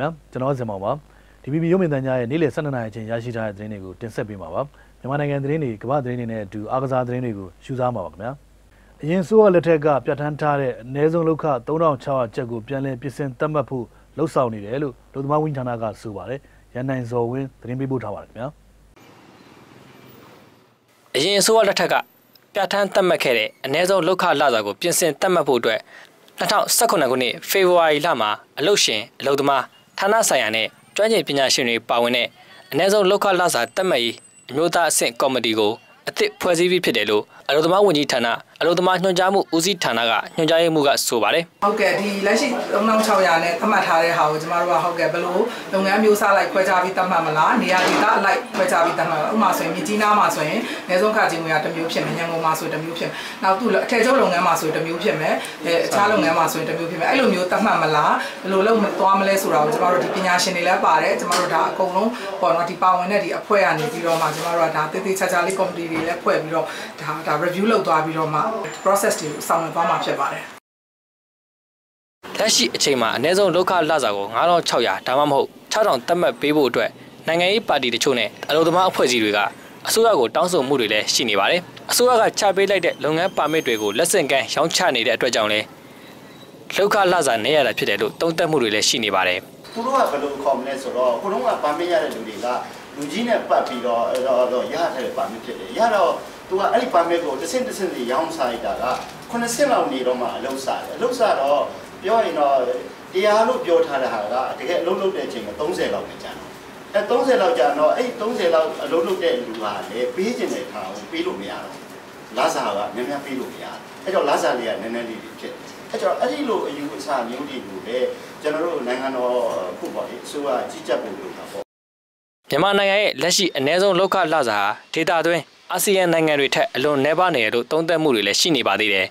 မင်္ဂလာပါခင်ဗျာကျွန်တော်ဇင်မောင်ပါ DPP ရုပ်မြင်သံကြားရဲ့နေ့လယ်12နာရီအချိန်ရရှိထားတဲ့သတင်းတွေကိုတင်ဆက်ပေးမှာပါမြန်မာနိုင်ငံသတင်းတွေကမ္ဘာသတင်းတွေနဲ့အတူအားကစားသတင်းတွေကိုရှုစားမှာပါခင်ဗျာအရင်ဆိုးရလက်ထက်ကပြဋ္ဌာန်းထားတဲ့အနည်းဆုံးလောက်ခ3600ကျပ်ကိုပြန်လည်ပြင်ဆင်သတ်မှတ်ဖို့လှုံ့ဆော်နေတယ်လို့လူသမားဝန်ကြီးဌာနကဆိုပါတယ်ရန်နိုင်ဇော်ဝင်းသတင်းပေးပို့ထားပါတယ်ခင်ဗျာအရင်အစိုးရလက်ထက်ကပြဋ္ဌာန်းသတ်မှတ်ခဲ့တဲ့အ ਨੇ ဆုံးလောက်ခလစာကိုပြင်ဆင်သတ်မှတ်ဖို့အတွက်2019ခုနှစ်ဖေဖော်ဝါရီလမှာအလုတ်ရှင်အလုတ်သမား ဌာနဆိုင်ရာနဲ့ကျွမ်းကျင်ပညာရှင်တွေပါဝင်တဲ့အ ਨੇ ဆုံးလောက်ခလစာသတ်မှတ်ရေးအမျိုးသားအဆင့်ကော်မတီကိုအသစ်ဖွဲ့စည်းပြီးဖြစ်တယ်လို့အလုတ်သမားဝန်ကြီးဌာနအလုတ်သမားညွှန်ကြားမှုဦးစီးဌာနကညွှန်ကြားရေးမှူးကဆိုပါတယ်ဟုတ်ကဲ့ဒီလက်ရှိ3600နဲ့သတ်မှတ်ထားတဲ့ဟာကိုကျမတို့ကဟုတ်ကဲ့ဘယ်လိုလုပ်ငန်းမျိုးစားလိုက်ခွဲခြားပြီးသတ်မှတ်မလားနေရာဒေသအလိုက်ခွဲခြားပြီးသတ်မှတ်ဥပမာဆိုရင်မြကြီးနားမှာဆိုရင်နေဆုံးခကြီးငွေကတစ်မျိုးဖြစ်မယ်ညံကုန်မှာဆိုတစ်မျိုးဖြစ်မယ်နောက်သူအထည်ချုပ်လုပ်ငန်းမှာဆိုတစ်မျိုးဖြစ်မယ်အဲအခြားလုပ်ငန်းမှာဆိုရင်တစ်မျိုးဖြစ်မယ်အဲ့လိုမျိုးသတ်မှတ်မလားဘယ်လိုလုပ်သွားမလဲဆိုတာကိုကျမတို့ဒီပညာရှင်တွေလည်းပါတယ်ကျမတို့ဒါအကုန်လုံးပေါ့နော်ဒီပါဝင်တဲ့ဒီအဖွဲ့ကနေပြီးတော့မှကျမတို့ကဒါတေးသေးချာချာလေး committee တွေလည်းဖွဲ့ပြီးတော့ဒါဒါ review လုပ်သွားပြီးတော့မှ process တွေကိုဆောင်ရွက်သွားမှာဖြစ်ပါတယ်လက်ရှိအချိန်မှာအ ਨੇ ဆုံးလောက်ခလစာကို9600ဒါမှမဟုတ်6000သတ်မှတ်ပေးဖို့အတွက်နိုင်ငံရေးပါတီတချို့နဲ့အလို့သမားအဖွဲ့အစည်းတွေကအစိုးရကိုတောင်းဆိုမှုတွေလည်းရှိနေပါတယ်။အစိုးရကချပေးလိုက်တဲ့လုပ်ငန်းပါမစ်တွေကိုလက်ဆင့်ကမ်းရောင်းချနေတဲ့အတွက်ကြောင့်လည်းလောက်ခလစာနေရတာဖြစ်တယ်လို့တုံ့တက်မှုတွေလည်းရှိနေပါတယ်သူတို့ကဘယ်လိုခေါ်မလဲဆိုတော့ကိုတော့ကပါမစ်ရတဲ့လူတွေကလူကြီးနဲ့ပတ်ပြီးတော့တော့တော့ရထားတဲ့ပါမစ်ဖြစ်တယ်ရတော့ သူကအဲ့ဒီပါမစ်ကိုတစ်ဆင့်တစ်ဆင့်စီရောင်းစားလိုက်တာက9ဆင့်လောက်နေတော့မှအလုပ်စားတယ်အလုပ်စားတော့ပြောရင်တော့တရားလို့ပြောထားတဲ့ဟာကတကယ်အလုပ်လုပ်တဲ့အချိန်မှာ30လောက်ပဲကြာတယ်အဲ30လောက်ကြာတော့အဲ့30လောက်အလုပ်လုပ်တဲ့လူကလည်းပေးကျင်တဲ့ခါကိုပေးလို့မရတော့လာစားကနည်းနည်းပေးလို့မရအဲ့တော့လာစားလေးကနည်းနည်းလေးဖြစ်တယ်အဲ့တော့အဲ့ဒီလိုအယူအဆမျိုးတွေကိုလည်းကျွန်တော်တို့နိုင်ငံတော်ခုပေါ့လေအစိုးရကြီးကြပ်ဖို့လုပ်တာပေါ့။မြန်မာနိုင်ငံရဲ့လက်ရှိအ ਨੇ ဆုံးလောက်ခလစာဟာဒေတာတွင်း အာဆီယံနိုင်ငံတွေထက်အလွန်နှဲပါနေတယ်လို့တုံ့တက်မှုတွေလည်းရှိနေပါသေးတယ်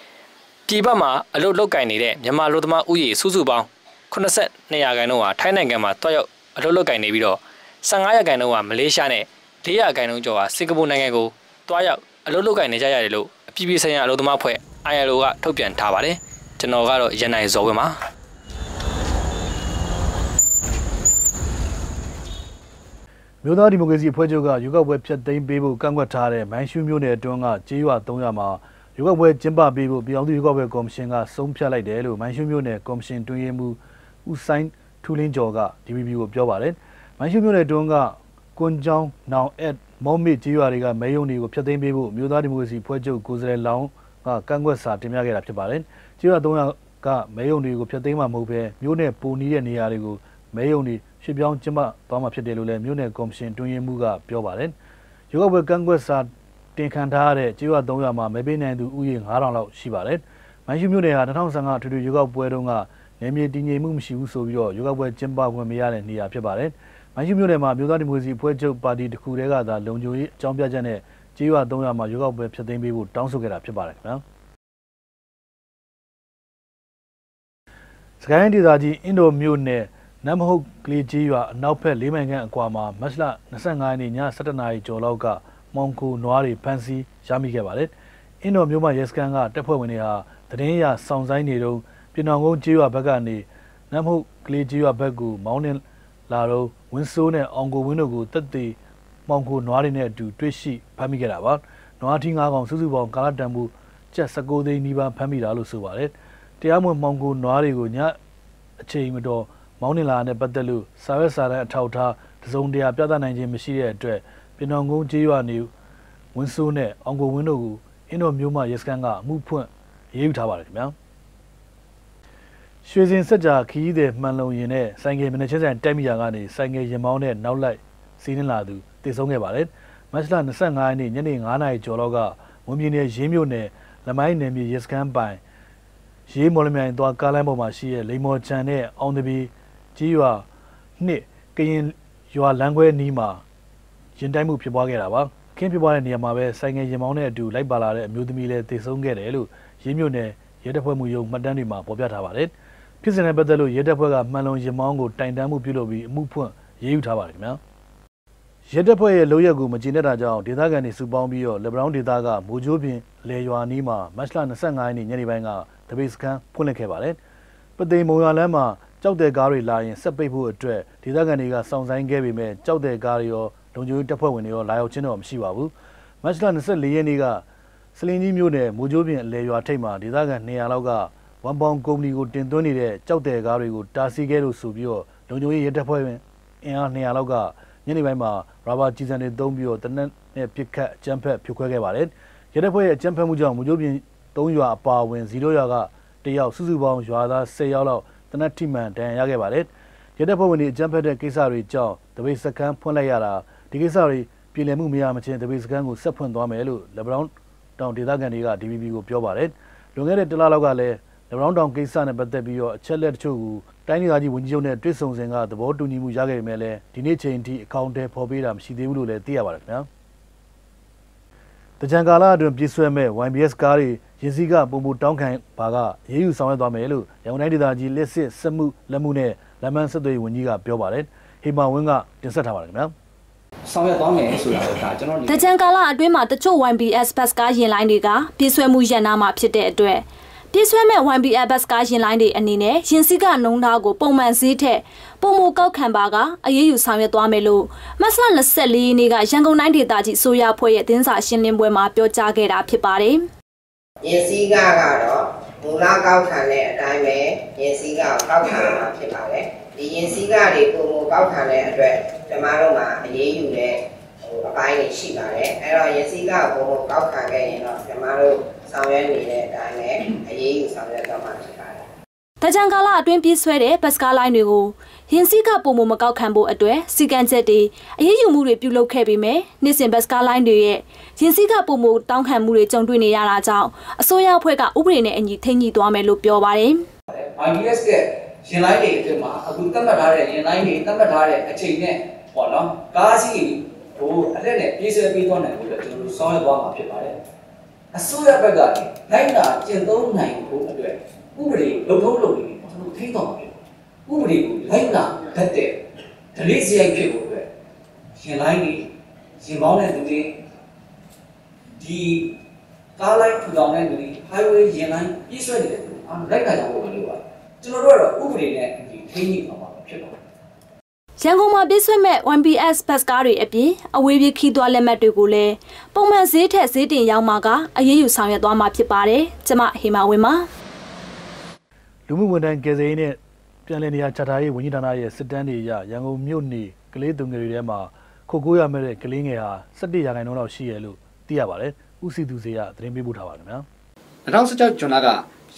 ။ပြည်ပမှာအလုပ်လုပ်ကင်နေတဲ့မြန်မာလူသမားဥယေစုစုပေါင်း82ရာခိုင်နှုန်းဟာထိုင်းနိုင်ငံမှာတွားရောက်အလုပ်လုပ်ကင်နေပြီးတော့15ရာခိုင်နှုန်းဟာမလေးရှားနဲ့4ရာခိုင်နှုန်းကျော်ဟာစင်ကာပူနိုင်ငံကိုတွားရောက်အလုပ်လုပ်ကင်နေကြရတယ်လို့အပြည်ပြည်ဆိုင်ရာအလုပ်သမားအဖွဲ့ ILO ကထုတ်ပြန်ထားပါတယ်။ကျွန်တော်ကတော့ရန်နိုင်ဇော်ဝင်းပါ။ မြို့သားဒီမိုကရေစီအဖွဲ့ချုပ်ကရွေးကောက်ပွဲဖျက်သိမ်းပေးဖို့ကန့်ကွက်ထားတဲ့မိုင်းရှူးမြို့နယ်အတွင်းကကြေးရွာ300မှာရွေးကောက်ပွဲကျင်းပပေးဖို့ပြည်အောင်စုရွေးကောက်ပွဲကော်မရှင်ကဆုံးဖြတ်လိုက်တယ်လို့မိုင်းရှူးမြို့နယ်ကော်မရှင်တွင်ရေးမှူးဦးဆိုင်ထူလင်းကျော်က DPP ကိုပြောပါတယ်။မိုင်းရှူးမြို့နယ်အတွင်းကကွန်ကျောင်းနောင်အက်မောမစ်ကြေးရွာတွေကမဲယုံတွေကိုဖျက်သိမ်းပေးဖို့မြို့သားဒီမိုကရေစီအဖွဲ့ချုပ်ကိုယ်စားလှယ်လောင်းကကန့်ကွက်စာတင်ပြခဲ့တာဖြစ်ပါတယ်။ကြေးရွာ300ကမဲယုံတွေကိုဖျက်သိမ်းမှာမဟုတ်ဘဲမြို့နယ်ပူနီးတဲ့နေရာတွေကိုမဲယုံတွေ ရှစ်ပြောင်းကျင်းပသွားမှာဖြစ်တယ်လို့လည်းမြို့နယ်ကော်မရှင်တွင်ရေးမှူးကပြောပါတယ်။ရွေးကောက်ပွဲကန့်ကွက်စာတင်ခံထားရတဲ့ကြေးရွာ300မှာမဲပေးနိုင်သူဥယျာဉ်9000လောက်ရှိပါတယ်။မိုင်းရှူမြို့နယ်ဟာ2015ထွေထွေရွေးကောက်ပွဲတုန်းကနေမြေတည်ငြိမ်မှုမရှိဘူးဆိုပြီးတော့ရွေးကောက်ပွဲကျင်းပခွင့်မရတဲ့နေရာဖြစ်ပါတယ်။မိုင်းရှူမြို့နယ်မှာမြို့သားဒီမိုကရေစီအဖွဲ့ချုပ်ပါတီတစ်ခုတည်းကသာလုံခြုံရေးအကြောင်းပြချက်နဲ့ကြေးရွာ300မှာရွေးကောက်ပွဲဖျက်သိမ်းပေးဖို့တောင်းဆိုခဲ့တာဖြစ်ပါတယ်ခင်ဗျာ။စကိုင်းဒေသကြီးအင်ဒိုမြို့နယ် နမ်မဟုတ်ကလေးကြီးရွာအနောက်ဘက်၄မိုင်ခန့်အကွာမှာမတ်လ25ရက်နေ့ည7:00နာရီကျော်လောက်ကမောင်ကိုနွားတွေဖမ်းဆီးရမိခဲ့ပါတယ်။အင်ဒိုမြို့မှာရဲစခန်းကတပ်ဖွဲ့ဝင်တွေဟာသတင်းရစောင့်ဆိုင်နေတော့ပြည်တော်ကုန်းကြီးရွာဘက်ကနေနမ်မဟုတ်ကလေးကြီးရွာဘက်ကိုမောင်းနှင်လာတော့ဝင်းဆိုးနဲ့အောင်ကိုဝင်းတို့ကိုတက်သေးမောင်ကိုနွားတွေနဲ့အတူတွေ့ရှိဖမ်းမိခဲ့တာပါ။နွားထီး၅ကောင်စုစုပေါင်းကာလတန်မှုကျပ်19သိန်းနီးပါးဖမ်းမိတာလို့ဆိုပါတယ်။တရားမဝင်မောင်ကိုနွားတွေကိုညအချိန်မတော် မောင်းနေလာတဲ့ပတ်သက်လို့စာရွက်စာတမ်းအထောက်အထားတစုံတရာပြသနိုင်ခြင်းမရှိတဲ့အတွက်ပြည်တော်ကုန်းကျေးရွာနေဝင်းဆိုးနဲ့အောင်ကိုဝင်းတို့ကိုအင်းတော်မျိုးမရဲစခန်းကအမှုဖွင့်ရေးယူထားပါတယ်ခင်ဗျာရွှေစင်စက်ကြာခီးတဲ့မှန်လုံရင်နဲ့ဆိုင်ကယ်မနက်ချင်းဆိုင်တိုက်မိရာကနေဆိုင်ကယ်ရင်မောင်းနဲ့နောက်လိုက်စီးနှင်းလာသူတည်ဆုံးခဲ့ပါတယ်မတ်လ25ရက်နေ့ညနေ9:00နာရီကျော်လောက်ကမွန်ပြည်နယ်ရင်းမြို့နယ်လမိုင်းနယ်မြေရဲစခန်းပိုင်ရေးမော်လမြိုင်သွားကားလမ်းပေါ်မှာရှိတဲ့လိမ္မော်ချန်နဲ့အောင်တပီ ကြီးရွာနှစ်ကရင်ရွာလမ်းခွဲနီးမှာရင်တိုက်မှုဖြစ်ပွားခဲ့တာပါခင်းဖြစ်ပွားတဲ့နေရာမှာပဲဆိုင်ငယ်ရင်မောင်းနဲ့အတူလိုက်ပါလာတဲ့အမျိုးသမီးလည်းတည်ဆုံးခဲ့တယ်လို့ရင်းမြို့နယ်ရဲတပ်ဖွဲ့မှုရုံးမှတ်တမ်းတွေမှာဖော်ပြထားပါတယ်ဖြစ်စဉ်နဲ့ပတ်သက်လို့ရဲတပ်ဖွဲ့ကမှန်လုံရင်မောင်းကိုတိုင်တန်းမှုပြုလုပ်ပြီးအမှုဖွင့်ရေးယူထားပါတယ်ခင်ဗျာရဲတပ်ဖွဲ့ရဲ့လုပ်ရက်ကိုမကျေနပ်တာကြောင့်ဒေသခံတွေစုပေါင်းပြီးတော့လေဘရောင်းဒေသကမိုးချိုးပြင်လေရွာနီးမှာမတ်လ25ရက်နေ့ညနေပိုင်းကတပိတ်စခန်းဖွင့်လှစ်ခဲ့ပါတယ်။ပသိမ်မုံရွာလမ်းမှာ ကြောက်တဲ့ကားတွေလာရင်ဆက်ပိတ်ဖို့အတွက်ဒေသခံတွေကစောင့်ဆိုင်းခဲ့ပေမဲ့ကြောက်တဲ့ကားတွေရောလုံခြုံရေးတပ်ဖွဲ့ဝင်တွေရောလာရောက်ခြင်းတော့မရှိပါဘူးမတ်လ24ရက်နေ့ကစလင်းကြီးမြို့နယ်မိုးကြိုးပြင်အလဲရွာထိပ်မှာဒေသခံ200လောက်ကဝန်ပေါင်ကုမ္ပဏီကိုတင်သွင်းနေတဲ့ကြောက်တဲ့ကားတွေကိုတားဆီးခဲ့လို့ဆိုပြီးတော့လုံခြုံရေးရဲတပ်ဖွဲ့ဝင်အင်အား200လောက်ကညနေပိုင်းမှာရာဘာကြီးစံတွေသုံးပြီးတော့တနက်နဲ့ပစ်ခတ်အကြမ်းဖက်ဖြိုခွဲခဲ့ပါတယ်ရဲတပ်ဖွဲ့ရဲ့အကြမ်းဖက်မှုကြောင့်မိုးကြိုးပြင်3ရွာအပါအဝင်0ရွာကတယောက်စုစုပေါင်းရွာသား10ယောက်လောက် တနက်ထိမှန်တန်ရခဲ့ပါတယ်ရဲတပ်ဖွဲ့ဝင်တွေအကြမ်းဖက်တဲ့ကိစ္စတွေကြောင့်တပိတ်စကန်းဖွင့်လိုက်ရတာဒီကိစ္စတွေပြည်လည်မှုမရမချင်းတပိတ်စကန်းကိုဆက်ဖွင့်သွားမယ်လို့လက်ဘရောင်းတောင်ဒေသခံတွေက DVB ကိုပြောပါတယ်လွန်ခဲ့တဲ့တလလောက်ကလည်းလက်ဘရောင်းတောင်ကိစ္စနဲ့ပတ်သက်ပြီးတော့အချက်လက်တချို့ကိုတိုင်းဒေသကြီးဝန်ကြီးချုပ်နဲ့တွေ့ဆုံစဉ်ကသဘောတူညီမှုရခဲ့ပေမဲ့လည်းဒီနေ့ချိန်ထိအကောင့်ထဲပေါ်ပေးတာမရှိသေးဘူးလို့လည်းသိရပါတယ်ခင်ဗျာတကြံကာလအတွင်းပြည့်စွဲမဲ့ YBS ကားတွေ ရင်စည်းကပုံမူတောင်းခံပါကရေးယူဆောင်ရွက်သွားမယ်လို့ရန်ကုန်တိုင်းဒေသကြီးလက်စစ်စက်မှုလက်မှုနဲ့လက်မှန်ဆက်သွယ်ဝန်ကြီးကပြောပါတယ်ဟေမာဝင်းကတင်ဆက်ထားပါတယ်ခင်ဗျာဆောင်ရွက်သွားမယ်ဆိုတာကကျွန်တော်တကြံကာလအတွင်းမှာတချို့ YBS bus ကားယာဉ်လိုင်းတွေကပြည့်စွဲမှုရန်နာမှာဖြစ်တဲ့အတွက်ပြည့်စွဲမဲ့ YBS bus ကားယာဉ်လိုင်းတွေအနေနဲ့ရင်စည်းကနှုံသားကိုပုံမှန်ဈေးထက်ပုံမကောက်ခံပါကအရေးယူဆောင်ရွက်သွားမယ်လို့မတ်လ24ရက်နေ့ကရန်ကုန်တိုင်းဒေသကြီးဆိုရဖွဲ့ရဲ့တင်းစာရှင်းလင်းပွဲမှာပြောကြားခဲ့တာဖြစ်ပါတယ်။ ရင်စည်းကကတော့မူလကောက်ခံတဲ့အတိုင်းပဲရင်စည်းကကိုကောက်ခံမှာဖြစ်ပါတယ်။ဒီရင်စည်းကတွေပုံမကောက်ခံတဲ့အတွက်ကျမတို့မှာအရေးယူတဲ့ဟိုအပိုင်းတွေရှိပါတယ်။အဲ့တော့ရင်စည်းကပုံမကောက်ခံခဲ့ရင်တော့ကျမတို့ဆောင်ရွက်နေတဲ့အတိုင်းပဲအရေးယူဆောင်ရွက်တော့မှာဖြစ်ပါတယ် တကြံကာလအတွင်းပြည့်ဆွဲတဲ့ဘတ်စကားလိုင်းတွေကိုယင်းစည်းကပုံမမကောက်ခံဖို့အတွက်စီကံချက်တွေအရေးယူမှုတွေပြုလုပ်ခဲ့ပေမဲ့နှစ်စဉ်ဘတ်စကားလိုင်းတွေရဲ့ယင်းစည်းကပုံမတောင်းခံမှုတွေကြုံတွေ့နေရတာကြောင့်အစိုးရအဖွဲ့ကဥပဒေနဲ့အညီထိန်းညှိသွားမယ်လို့ပြောပါတယ်။ IBS ကရင်လိုင်းတွေအတွင်းမှာအခုသတ်မှတ်ထားတဲ့ရင်လိုင်းတွေသတ်မှတ်ထားတဲ့အချိန်နဲ့ပေါ့နော်ကားစီဟိုအလက်နဲ့ပြေးဆွဲပြီးသွားနိုင်လို့ကျွန်တော်တို့စောင့်ရသွားမှာဖြစ်ပါတယ်။အစိုးရဘက်ကလိုက်နာကျင့်သုံးနိုင်ဖို့အတွက် ဥပဒေလုံထုံးလုပ်နေကျွန်တော်ထိန်းတော်မှာဖြစ်ဥပဒေကိုလိုက်နာတတ်တဲ့ဒလိစရိုက်ဖြစ်ဖို့အတွက်ရင်လိုင်းတွေရင်ပေါင်းတဲ့သူတွေဒီကားလိုက်ထူထောင်တဲ့သူတွေ highway ရင်လိုင်းပြည့်စွက်နေတဲ့သူအားလိုက်နာကြဖို့လိုပါကျွန်တော်တို့ကတော့ဥပဒေနဲ့ဒီထိန်းညှိပါမှာဖြစ်ပါရန်ကုန်မှာပြည့်စွက်မဲ့ 1PS ဘတ်ကားတွေအပြင်အဝေးပြေးခီးသွွားလက်မှတ်တွေကိုလည်းပုံမှန်ဈေးထက်ဈေးတင်ရောက်မှာကအရေးယူဆောင်ရွက်သွားမှာဖြစ်ပါတယ်။ကျမဟေမာဝင်းပါ လူမှုဝန်ထမ်းကယ်ဆယ်ရေးနဲ့ပြန်လည်နေရာချထားရေးဝန်ကြီးဌာနရဲ့စစ်တမ်းတွေအရရန်ကုန်မြို့နေကလေးသူငယ်တွေထဲမှာခိုကိုးရမဲ့တဲ့ကလေးငယ်ဟာ17ရာခိုင်နှုန်းလောက်ရှိရလို့သိရပါတယ်။ဦးစီသူစေကသတင်းပေးပို့ထားပါတယ်ခင်ဗျာ။2016ဇွန်လက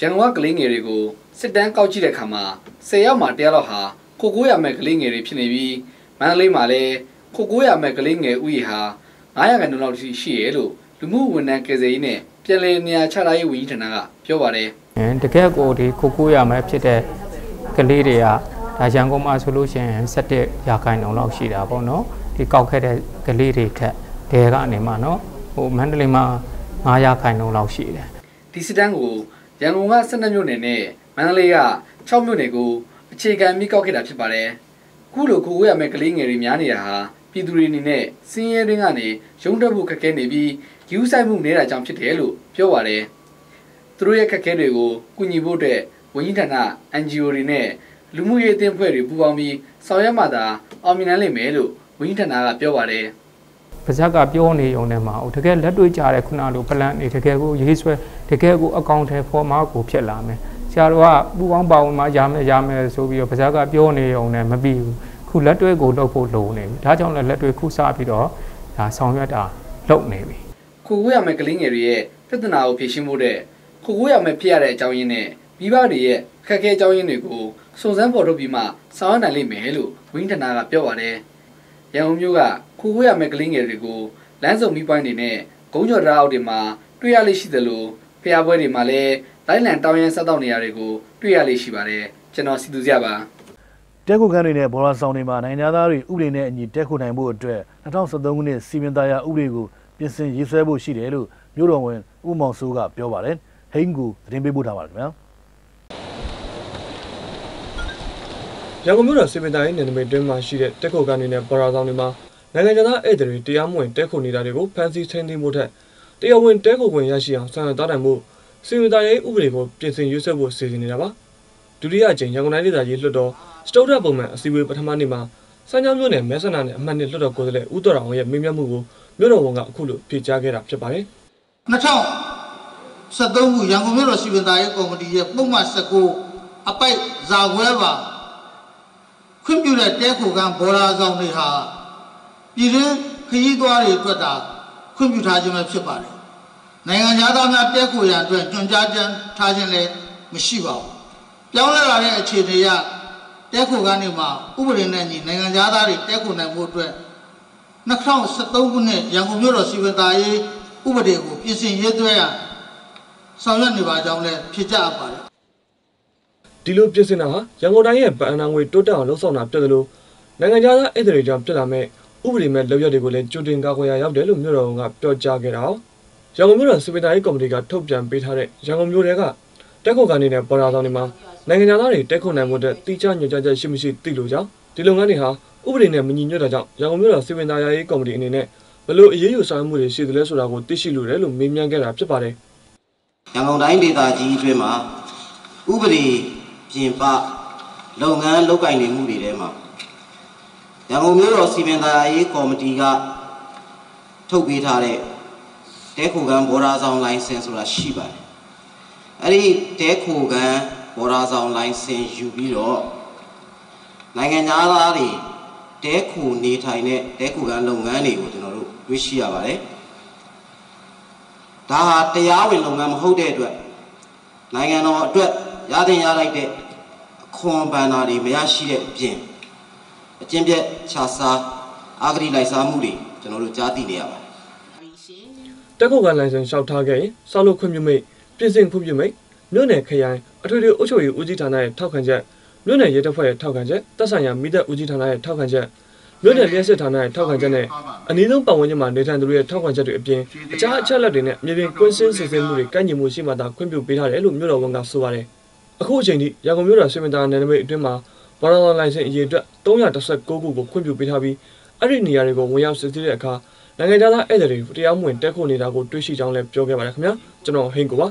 ရန်ကုန်ကကလေးငယ်တွေကိုစစ်တမ်းကောက်ကြည့်တဲ့အခါမှာ10ယောက်မှာတယောက်လောက်ဟာခိုကိုးရမဲ့ကလေးငယ်တွေဖြစ်နေပြီးမန္တလေးမှာလည်းခိုကိုးရမဲ့ကလေးငယ်ဥယျာဟာ9ရာခိုင်နှုန်းလောက်ရှိရလို့ လူမှုဝန်ထမ်းကယ်ဆယ်ရေးနဲ့ပြည်လည်နေရာချထားရေးဝန်ကြီးဌာနကပြောပါတယ်။တကယ်ကိုဒီခိုကိုးရမဲ့ဖြစ်တဲ့ကလေးတွေကဒါရန်ကုန်မှာဆိုလို့ရှိရင်17ရာခိုင်နှုန်းလောက်ရှိတာပေါ့နော်။ဒီကောက်ခဲ့တဲ့ကလေးတွေထက်ဒဲကနေမှနော်ဟိုမန္တလေးမှာ9ရာခိုင်နှုန်းလောက်ရှိတယ်။ဒီစစ်တမ်းကိုရန်ကုန်က12မြို့နယ်နဲ့မန္တလေးက6မြို့နယ်ကိုအခြေခံပြီးကောက်ခဲ့တာဖြစ်ပါတယ်။ခုလိုကိုကိုရမယ့်ကလေးငယ်တွေများနေတာဟာ ပြည်သူတွေအနေနဲ့စင်းရဲတွင်းကနေရုံးတက်ဖို့ခက်ခဲနေပြီးယူဆိုင်မှုနေတာကြောင့်ဖြစ်တယ်လို့ပြောပါတယ်။သူတို့ရဲ့ခက်ခဲတွေကိုကူညီဖို့အတွက်ဝန်ကြီးဌာန NGO တွေနဲ့လူမှုရေးအသင်းဖွဲ့တွေပူးပေါင်းပြီးဆောင်ရွက်မှသာအောင်မြင်နိုင်လိမ့်မယ်လို့ဝန်ကြီးဌာနကပြောပါတယ်။ပါဇက်ကပြောနေုံနဲ့မှာတကယ်လက်တွေ့ကြတဲ့ခုနလို plan တွေတကယ်ကိုရေးဆွဲတကယ်ကိုအကောင့်ထဲဖော်မာကိုဖြစ်လာမယ်။ဆရာတော်ကပူပေါင်းပါဝင်မှရမယ်ရမယ်ဆိုပြီးတော့ပါဇက်ကပြောနေုံနဲ့မပြီးဘူး။ ခုလက်တွေ့ကိုလုပ်ဖို့လိုနေပြီ။ဒါကြောင့်လည်းလက်တွေ့ခုစပြီးတော့ဒါဆောင်ရွက်တာလုပ်နေပြီ။ခုကိုရမယ်ကလေးငယ်တွေရဲ့ပြဿနာကိုဖြေရှင်းဖို့တဲ့ခုကိုရမယ်ဖြစ်ရတဲ့အကြောင်းရင်းနဲ့မိဘတွေရဲ့ခက်ခဲအကြောင်းရင်းတွေကိုစုံစမ်းဖော်ထုတ်ပြီးမှဆောင်ရွက်နိုင်လိမ့်မယ်လို့ဝင်းဌာနကပြောပါတယ်။ရန်ကုန်မြို့ကခုခွေးရမယ့်ကလေးငယ်တွေကိုလမ်းစုံမိပိုင်းတွေနဲ့ဂုံးကျော်တရားအောက်တွေမှာတွေ့ရလိမ့်ရှိသလိုဖျားပွဲတွေမှာလည်းလိုက်လံတောင်းရမ်းဆက်တောက်နေရတွေကိုတွေ့ရလိမ့်ရှိပါတယ်။ကျွန်တော်စီသူစရပါ တဲခုခန်းတွေနဲ့ဘော်လာဆောင်တွေမှာနိုင်ငံသားတွေဥပဒေနဲ့အညီတဲခုနိုင်ဖို့အတွက်2013ခုနှစ်စီမံသားရဥပဒေကိုပြင်ဆင်ရေးဆွဲဖို့ရှိတယ်လို့မြို့တော်ဝန်ဦးမောင်စိုးကပြောပါတယ်။ဟိန်းကူသတင်းပေးပို့ထားပါတယ်ခင်ဗျာ။ရန်ကုန်မြို့တော်စေပင်တိုင်းနယ်နိမိတ်တွင်းမှာရှိတဲ့တက်ခုကန်တွေနဲ့ဘာရာဆောင်တွေမှာနိုင်ငံခြားသားဧည့်သည်တွေတရားမဝင်တက်ခုနေတာတွေကိုဖမ်းဆီးထိန်းသိမ်းဖို့ထက်တရားဝင်တက်ခုဝင်ရရှိအောင်ဆောင်ရွက်တားတိုင်မှုစေပင်တိုင်းရဲ့ဥပဒေကိုပြင်ဆင်ရွေးဆွဲဖို့စီစဉ်နေတာပါတဒုတိယအကြိမ်ရန်ကုန်တိုင်းဒေသကြီးလွှတ်တော် စတုဒ္ဓပုံမှန်အစည်းအဝေးပထမနေ့မှာစမ်းချောင်းမြို့နယ်မဲဆန္ဒနယ်အမှတ်နှစ်လွှတ်တော်ကိုယ်စားလှယ်ဦးတော်အောင်ရဲ့မေးမြန်းမှုကိုမြို့တော်ဝန်ကအခုလိုဖြေကြားခဲ့တာဖြစ်ပါတယ်2013ခုရန်ကုန်မြို့တော်စီမံသားရေးကော်မတီရဲ့ပုံမှန်19အပိုက်ဇာခွဲပါခွင့်ပြုတဲ့တဲခိုကံဘော်လာဆောင်တွေဟာပြည်တွင်းခရီးသွားတွေအတွက်တာခွင့်ပြုထားခြင်းပဲဖြစ်ပါတယ်။နိုင်ငံသားများတဲခိုရန်အတွက်ညွှန်ကြားခြင်းထားခြင်းလည်းမရှိပါဘူး။ပြောင်းလဲလာတဲ့အခြေအနေအရ တဲခိုကံတွေမှာဥပဒေနဲ့ညီနိုင်ငံသားတွေတဲခိုနိုင်မှုအတွက်2013ခုနှစ်ရန်ကုန်မြို့တော်စီမံသားရေးဥပဒေကိုပြင်ဆင်ရေးသွဲရန်ဆောင်ရွက်နေပါကြောင်းလည်းဖြစ်ကြအပ်ပါတယ်ဒီလိုပြင်ဆင်တာဟာရန်ကုန်တိုင်းရဲ့ဗန်အနာငွေတိုးတက်အောင်လှုံ့ဆော်တာဖြစ်တယ်လို့နိုင်ငံခြားသားဧည့်သည်တွေကြောင့်ဖြစ်လာမဲ့ဥပဒေမဲ့လုပ်ရက်တွေကိုလည်းကြိုတင်ကာကွယ်ရရောက်တယ်လို့မြို့တော်ဝန်ကပြောကြားခဲ့တာ哦ရန်ကုန်မြို့တော်စပင်တာရေးကော်မတီကထုတ်ပြန်ပေးထားတဲ့ရန်ကုန်မြို့တွေက တက်ခုတ်ကနေနဲ့ပေါ်လာဆောင်တွေမှာနိုင်ငံခြားသားတွေတက်ခုတ်နိုင်မှုတဲ့တိကျညွှန်ကြားချက်ရှိမရှိသိလို့ကြောင့်ဒီလုပ်ငန်းတွေဟာဥပဒေနဲ့မညီညွတ်တာကြောင့်ရန်ကုန်မြို့တော်စပင်တာရေးကော်မတီအနေနဲ့ဘလို့အရေးယူဆောင်မှုတွေရှိသလဲဆိုတာကိုသိရှိလိုတယ်လို့မေးမြန်းခဲ့တာဖြစ်ပါတယ်ရန်ကုန်တိုင်းဒေသကြီးအတွင်းမှာဥပဒေပြင်ပလုပ်ငန်းလုပ်ကိုင်နေမှုတွေထဲမှာရန်ကုန်မြို့တော်စီမံသားရေးကော်မတီကထုတ်ပေးထားတဲ့တဲခိုကန်ဘော်ဒါဆောင်လိုင်စင်ဆိုတာရှိပါတယ်။ အဲ့ဒီတဲခိုကန်ဘော်ဒါဆောင်လိုင်စင်ယူပြီးတော့နိုင်ငံသားတွေတဲခိုနေထိုင်တဲ့တဲခိုကန်လုပ်ငန်းတွေကိုကျွန်တော်တို့တွေ့ရှိရပါတယ်။ဒါဟာတရားဝင်လုပ်ငန်းမဟုတ်တဲ့အတွက်နိုင်ငံတော်အတွက်ရတဲ့ရလိုက်တဲ့အခွန်ဘဏ္ဍာတွေမရရှိတဲ့အပြင်အကျင့်ပြတ်ခြားစားအာဂရိလိုက်စားမှုတွေကျွန်တော်တို့ကြားသိနေရပါတယ်တက်ခုတ်ကလိုင်စင်လျှောက်ထားခဲ့ရင်စောက်လို့ခွင့်ပြုမိတ် ပြင်ဆင်ခွင့်ပြုမိတ်မြို့နယ်ခရိုင်အထွေထွေအုပ်ချုပ်ရေးဦးစီးဌာနရဲ့ထောက်ခံချက်မြို့နယ်ရဲတပ်ဖွဲ့ရဲ့ထောက်ခံချက်တပ်ဆိုင်ရာမိသက်ဦးစီးဌာနရဲ့ထောက်ခံချက်မြို့နယ်လျှက်စစ်ဌာနရဲ့ထောက်ခံချက်နဲ့အနည်းဆုံးပတ်ဝန်းကျင်မှာနေထိုင်သူတွေရဲ့ထောက်ခံချက်တွေအပြင်အခြားအချက်အလက်တွေနဲ့မြေပြင်ကွင်းစင်းစစ်ဆေးမှုတွေကန့်ညီမှုရှိမှသာခွင့်ပြုပေးထားတယ်လို့မြို့တော်ဝန်ကဆိုပါတယ်အခုအချိန်ထိရန်ကုန်မြို့တော်ဆွေမင်တာနယ်နိမိတ်အတွင်းမှာဘာသာလိုင်စင်အရေးအတွက်319ခုကိုခွင့်ပြုပေးထားပြီးအဲ့ဒီနေရာတွေကိုဝင်ရောက်စစ်ဆေးတဲ့အခါနိုင်ငံခြားသားဧည့်သည်တွေတရားမဝင်တက်ခုနေတာကိုတွေ့ရှိကြောင်းလည်းပြောခဲ့ပါတယ်ခင်ဗျာကျွန်တော်ဟိန်ကိုပါ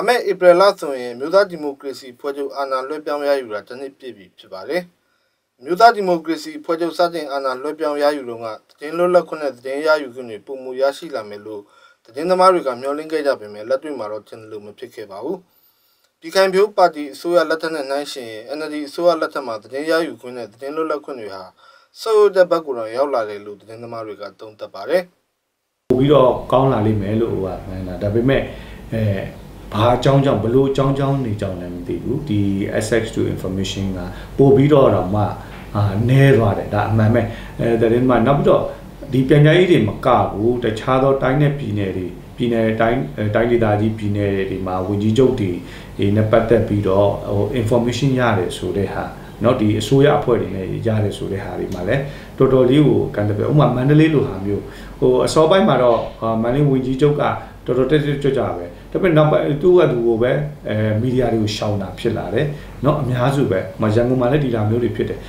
လာမယ့်ဧပြီလဆိုရင်မြို့သားဒီမိုကရေစီဖွဲ့ချုပ်အာဏာလွှဲပြောင်းရယူတာတစ်နှစ်ပြည့်ပြီဖြစ်ပါတယ်။မြို့သားဒီမိုကရေစီဖွဲ့ချုပ်စတင်အာဏာလွှဲပြောင်းရယူတော့ကတင်းလွတ်လပ်ခွင့်နဲ့တင်းရယူခွင့်တွေပုံမူရရှိလာမယ်လို့တင်းသမားတွေကမျှော်လင့်ခဲ့ကြပေမဲ့လက်တွေ့မှာတော့ထင်လို့မဖြစ်ခဲ့ပါဘူး။ပြည်ခိုင်ဖြိုးပါတီအစိုးရလက်ထက်နဲ့နှိုင်းယှဉ်ရင် NLD အစိုးရလက်ထက်မှာတင်းရယူခွင့်နဲ့တင်းလွတ်လပ်ခွင့်တွေဟာဆိုးတဲ့ဘက်ကတော့ရောက်လာတယ်လို့တင်းသမားတွေကသုံးသပ်ပါတယ်။ပို့ပြီးတော့ကောင်းလာလိမ့်မယ်လို့ဟိုကမှန်းတာဒါပေမဲ့အဲ ဘာအကြောင်းကြောင့်ဘလို့အကြောင်းကြောင်းနေကြောင်းလည်းမသိဘူးဒီ access to information ကပို့ပြီးတော့တော့မှအာနဲသွားတယ်ဒါအမှန်ပဲအဲတရင်မှနောက်ပြီးတော့ဒီပြန်ကြားရေးတွေမကဘူးတခြားသောတိုင်းနဲ့ပြည်နယ်တွေပြည်နယ်တိုင်းတိုင်းဒေသကြီးပြည်နယ်တွေမှာဝင်ကြီးချုပ်တွေဒီနဲ့ပတ်သက်ပြီးတော့ဟို information ရတယ်ဆိုတဲ့ဟာเนาะဒီအစိုးရအဖွဲ့တွေနဲ့ရတယ်ဆိုတဲ့ဟာတွေမှာလည်းတော်တော်လေးကိုကန်တယ်ပဲဥပမာမန္တလေးလိုဟာမျိုးဟိုအစောပိုင်းမှာတော့မန္တလေးဝင်ကြီးချုပ်ကတော်တော်တက်တက်ကြွကြပဲ ဒါပေမဲ့နောက်ပိုင်းသူ့ကသူကိုပဲအဲမီဒီယာတွေကိုရှောင်တာဖြစ်လာတယ်เนาะအများစုပဲမရန်ကုန်မှာလည်းဒီလိုမျိုးတွေဖြစ်တယ်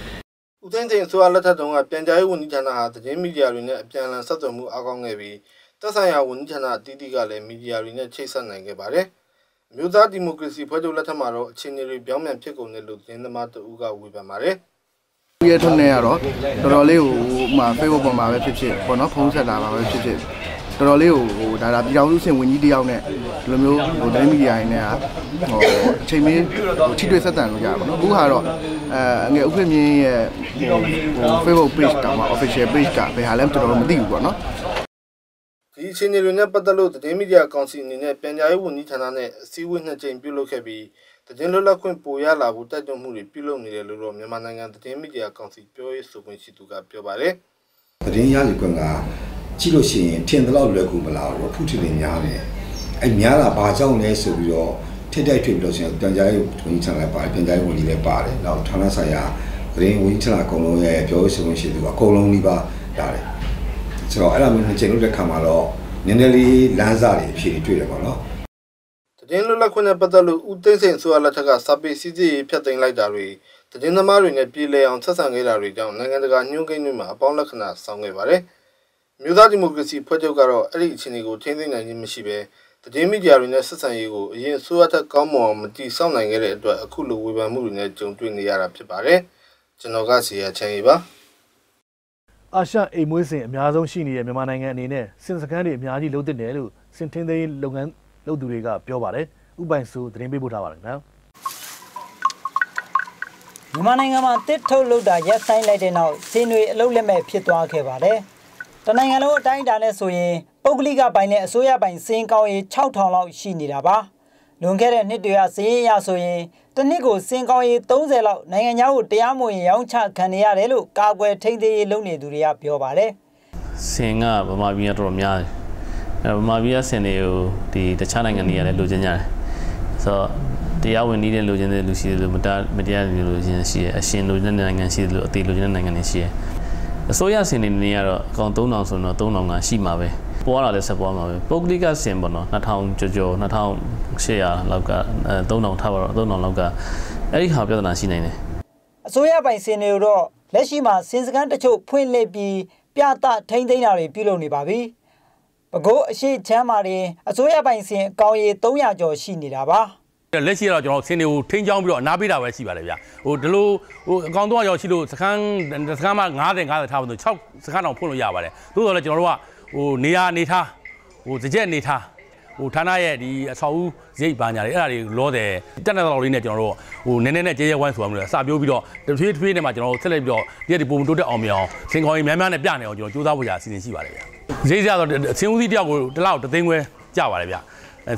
ဦးသိန်းစိန်အစိုးရလက်ထက်တုန်းကပြန်ကြားရေးဝန်ကြီးဌာနဟာသတင်းမီဒီယာတွေနဲ့အပြန်အလှန်ဆက်သွယ်မှုအားကောင်းခဲ့ပြီးသက်ဆိုင်ရာဝန်ကြီးဌာနအသီးသီးကလည်းမီဒီယာတွေနဲ့ချိတ်ဆက်နိုင်ခဲ့ပါတယ်။အမျိုးသားဒီမိုကရေစီဖွဲ့ချုပ်လက်ထက်မှာတော့အခြေအနေတွေပြောင်းပြန်ဖြစ်ကုန်တယ်လို့သတင်းသမားတဦးကဝေဖန်ပါတယ်။ ရထုံးနေရတော့တော်တော်လေးဟိုဟိုမှာ Facebook ပေါ်မှာပဲဖြစ်ဖြစ်ပေါ့နော်ဖုန်းဆက်တာပါပဲဖြစ်ဖြစ် တော်တော်လေးဟိုဟိုဒါဒါပြည်တော်စုစင်ဝင်ကြီးတယောက်နဲ့ဒီလိုမျိုးဟိုတိုင်းမီဒီယာရင်းနဲ့ဟိုအချိန်မင်းဟိုထိတွေ့ဆက်တန်လို့ရပါတော့အခုဟာတော့အဲငယ်ဥက္ကဋ္ဌမြင်းရဲ့ဟိုဟို Facebook page တောင်မှ official page ကဘယ်ဟာလဲကျွန်တော်တို့မသိဘူးပေါ့နော်ဒီအခြေအနေတွေနဲ့ပတ်သက်လို့သတင်းမီဒီယာကောင်စီအနေနဲ့ပြန်ကြားရေးဝန်ကြီးဌာနနဲ့အစည်းအဝေးနှစ်ကြိမ်ပြုလုပ်ခဲ့ပြီးသတင်းလွတ်လပ်ခွင့်ပိုရလာဖို့တိုက်တွန်းမှုတွေပြုလုပ်နေတယ်လို့တော့မြန်မာနိုင်ငံသတင်းမီဒီယာကောင်စီပြောရေးဆိုခွင့်ရှိသူကပြောပါတယ်သတင်းရယူခွင့်က ကြည့်လို့ရှိရင်ထင်တယ်လို့လွယ်ကူမလားတော့ဖုထစ်နေများတယ်အဲ့များတာဘာကြောင့်လဲဆိုပြီးတော့ထိတ်တိုက်ထွေပြီးတော့ဆိုရင်ပြန်ကြားရေးဝန်ကြီးဌာနလည်းပါတယ်ပြန်ကြားရေးဝန်ကြီးလည်းပါတယ်နောက်ဌာနဆိုင်ရာသတင်းဝန်ကြီးဌာနအကုန်လုံးရဲ့ပြောရေးဆိုခွင့်ရှိသူအကုန်လုံးဒီပါလာတယ်ဆိုတော့အဲ့လိုမျိုးနှစ်ချိန်လို့တဲ့ခါမှာတော့နည်းနည်းလေးလမ်းစာတွေအဖြစ်တွေ့တယ်ပေါ့နော်သတင်းလွတ်လပ်ခွင့်နဲ့ပတ်သက်လို့ဦးသိန်းစိန်ဆိုရလက်ထက်ကစာပေစည်းစိမ်ရေးဖျက်သိမ်းလိုက်တာတွေသတင်းသမားတွေနဲ့ပြည်လဲအောင်ဆက်ဆံခဲ့တာတွေကြောင့်နိုင်ငံတကာညှို့ကိန်းတွေမှာအပေါင်းလက္ခဏာဆောင်ခဲ့ပါတယ် မြို့သားဒီမိုကရေစီဖွဲ့ချုပ်ကတော့အဲ့ဒီအခြေအနေကိုထိန်းသိမ်းနိုင်ခြင်းမရှိဘဲတည်င်းမီဒီယာတွေနဲ့ဆက်ဆံရေးကိုအရင်အစိုးရထက်ကောင်းမွန်အောင်မတိစောင့်နိုင်ခဲ့တဲ့အတွက်အခုလိုဝေဖန်မှုတွေနဲ့ကြုံတွေ့နေရတာဖြစ်ပါတယ်ကျွန်တော်ကစီရချမ်းရီပါအာရှအိမ်မွေးစင်အများဆုံးရှိနေတဲ့မြန်မာနိုင်ငံအနေနဲ့စင်စကန်တွေအများကြီးလုပ်တင်တယ်လို့စင်ထင်းသိမ်းလုပ်ငန်းလုပ်သူတွေကပြောပါတယ်ဥပိုင်ဆိုသတင်းပေးပို့ထားပါတယ်ခင်ဗျာမြန်မာနိုင်ငံမှာတစ်ထုတ်လုပ်တာရက်ဆိုင်လိုက်တဲ့နောက်စင်တွေအလုတ်လက်မဲ့ဖြစ်သွားခဲ့ပါတယ်။ တနိုင်ငံလုံးအတိုင်းအတာနဲ့ဆိုရင်ပုဂ္ဂလိကပိုင်နဲ့အစိုးရပိုင်စင်ကောင်းရေး6000လောက်ရှိနေတာပါ။လွန်ခဲ့တဲ့နှစ်တွေကစည်ရင်ရဆိုရင်တစ်နှစ်ကိုစင်ကောင်းရေး30လောက်နိုင်ငံခြားကိုတရားမဝင်ရောင်းချခံနေရတယ်လို့ကာကွယ်ထိန်းသိမ်းရေးလုပ်နေသူတွေကပြောပါတယ်စင်ကဗမာပြည်ကတော်တော်များတယ်အဲဗမာပြည်ကစင်တွေကိုဒီတခြားနိုင်ငံတွေကလည်းလိုချင်ကြတယ်ဆိုတော့တရားဝင်နေတဲ့လိုချင်တဲ့လူရှိတယ်လို့မတားမတရားတဲ့လူလိုချင်ရှိတယ်အရှင်လိုချင်တဲ့နိုင်ငံရှိတယ်လို့အသေးလိုချင်တဲ့နိုင်ငံတွေရှိတယ် အစိုးရစင်တွေနေရတော့အကောင်3000ဆိုတော့3000ကရှိမှာပဲပွားလာလည်းဆက်ပွားမှာပဲပုဂ္ဂလိကစင်ပေါ့နော်2000ကျော်ကျော်2800လောက်ကအဲ3000ထားပါတော့3000လောက်ကအဲ့ဒီဟာပြဿနာရှိနိုင်တယ်။အစိုးရပိုင်စင်တွေကိုတော့လက်ရှိမှာစင်စကန်တချို့ဖွင့်လှစ်ပြီးပြသထိန်းသိမ်းတာတွေပြုလုပ်နေပါပြီ။ပဲခူးအရှိချမ်းမာတင်အစိုးရပိုင်စင်အကောင်ရေ300ကျော်ရှိနေတာပါ။ လက်ရှိကတော့ကျွန်တော်ဆင်းတွေကိုထိန်းချောင်းပြီးတော့အနားပေးတာပဲရှိပါတယ်ဗျဟိုဒီလိုဟိုအကောင်တော့ရောက်ရှိလို့စခန်းစခန်းမှာ90 90ထားပါဆို6စခန်းအောင်ဖွင့်လို့ရပါတယ်သို့တော်လည်းကျွန်တော်တို့ကဟိုနေရာနေထားဟိုတစ်ချက်နေထားဟိုဌာနရဲ့ဒီအဆောက်အဦရိတ်ပါညာတွေအဲ့ဒါတွေလောတယ်တက်တဲ့တော်လေးနဲ့ကျွန်တော်တို့ဟိုနည်းနည်းနဲ့ကြဲရဲဝိုင်းဆိုတာမျိုးလေစပြိုးပြီးတော့တဖြည်းဖြည်းနဲ့မှကျွန်တော်တို့ဆက်လက်ပြီးတော့ဒီကဒီပုံတိုးတက်အောင်မြအောင်စင်ခေါင်းကြီးများများနဲ့ပြနေအောင်ကျွန်တော်စူးစမ်းဖို့ရာအစီအစဉ်ရှိပါတယ်ဗျဈေးကြတော့ဆင်းဦးစီးတယောက်ကိုတစ်လောက်တသိန်းခွဲကြပါတယ်ဗျအဲ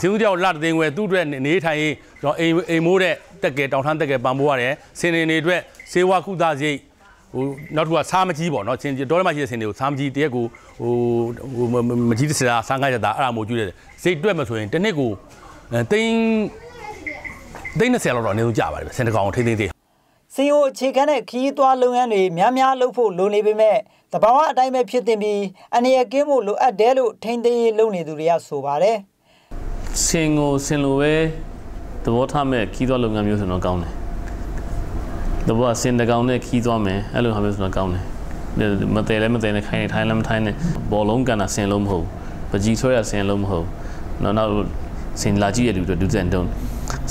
ဆင်းဦးတယောက်လတသိန်းခွဲသူ့အတွက်နေထိုင်ရေးကျွန်တော်အိမ်အိမ်မိုးတဲ့တက်ကဲတောင်ထမ်းတက်ကဲပံပိုးရတယ်ဆင်းနေနေအတွက်စေဝါကုသစရိတ်ဟိုနောက်တစ်ခုကစားမကြီးပေါ့နော်ဆင်းတော်ရမကြီးတဲ့ဆင်းတွေကိုစားမကြီးတရက်ကိုဟိုဟိုမကြီးတစ်စရာစားငါရတာအဲ့ဒါမို့ကျွေးတယ်စိတ်တွက်မှဆိုရင်တစ်နှစ်ကိုတိန်းတိန်း20လောက်တော့အနည်းဆုံးကြပါတယ်ဆင်းတကောင်ထိန်းသိမ်းသေးစီယိုအခြေခံတဲ့ခီးသွားလုပ်ငန်းတွေများများလုပ်ဖို့လိုနေပေမဲ့တဘာဝအတိုင်းပဲဖြစ်တင်ပြီးအနေရကင်းဖို့လိုအပ်တယ်လို့ထိန်းသိမ်းရေးလုပ်နေသူတွေကဆိုပါတယ် စင်ကိုစင်လိုပဲသဘောထားမဲ့ခီးသွွားလုပ်ငန်းမျိုးဆိုတော့ကောင်းတယ်။သဘောကစင်တကောင်နဲ့ခီးသွွားမယ်အဲ့လိုဟာမျိုးဆိုတော့ကောင်းတယ်။မတဲလည်းမတဲနဲ့ခိုင်းနေထိုင်းလည်းမထိုင်းနဲ့ဘောလုံးကန်တာစင်လုံးမဟုတ်။ပကြီးဆွဲရစင်လုံးမဟုတ်။နောက်နောက်စင်လာကြည့်ရတဲ့လူတွေဒူးစန်တုံး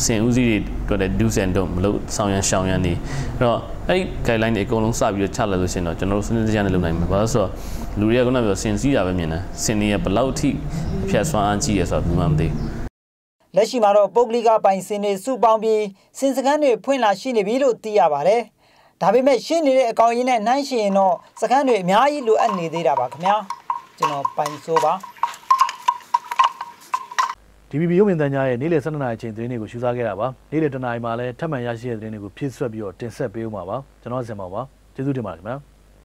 စင်ဦးစီးတွေတွေ့တဲ့ဒူးစန်တုံးမလို့ဆောင်ရန်ရှောင်ရန်နေအဲ့တော့အဲ့ဒီ guideline တွေအကုန်လုံးစပြီးတော့ချလာလို့ရှိရင်တော့ကျွန်တော်တို့စနစ်တကျနဲ့လုပ်နိုင်မှာ။ဘာလို့ဆိုတော့လူတွေကခုနကပြောစင်စည်းတာပဲမြင်တယ်။စင်တွေကဘယ်လောက်အထိအဖြတ်ဆွမ်းအားကြီးရဆိုတော့ဘူးမှမသိဘူး။လက်ရှိမှာတော့ပုဂ္ဂလိကပိုင်စင်တွေစုပေါင်းပြီးစင်စကန်းတွေဖွင့်လာရှိနေပြီလို့သိရပါတယ်။ဒါပေမဲ့ရှင်းနေတဲ့အကောင်ရင်းနဲ့နှိုင်းယှဉ်ရင်တော့စကန်းတွေအများကြီးလိုအပ်နေသေးတာပါခင်ဗျာ။ကျွန်တော်ပိုင်ဆိုးပါ DVB ရုပ်မြင်သံကြားရဲ့နေ့လယ်12နာရီအချိန်သတင်းတွေကိုရှုစားခဲ့တာပါနေ့လယ်တနာရီမှာလည်းထပ်မံရရှိတဲ့သတင်းတွေကိုဖြည့်ဆွက်ပြီးတော့တင်ဆက်ပေးဦးမှာပါကျွန်တော်ဇင်မောင်ပါကျေးဇူးတင်ပါတယ်ခင်ဗျာ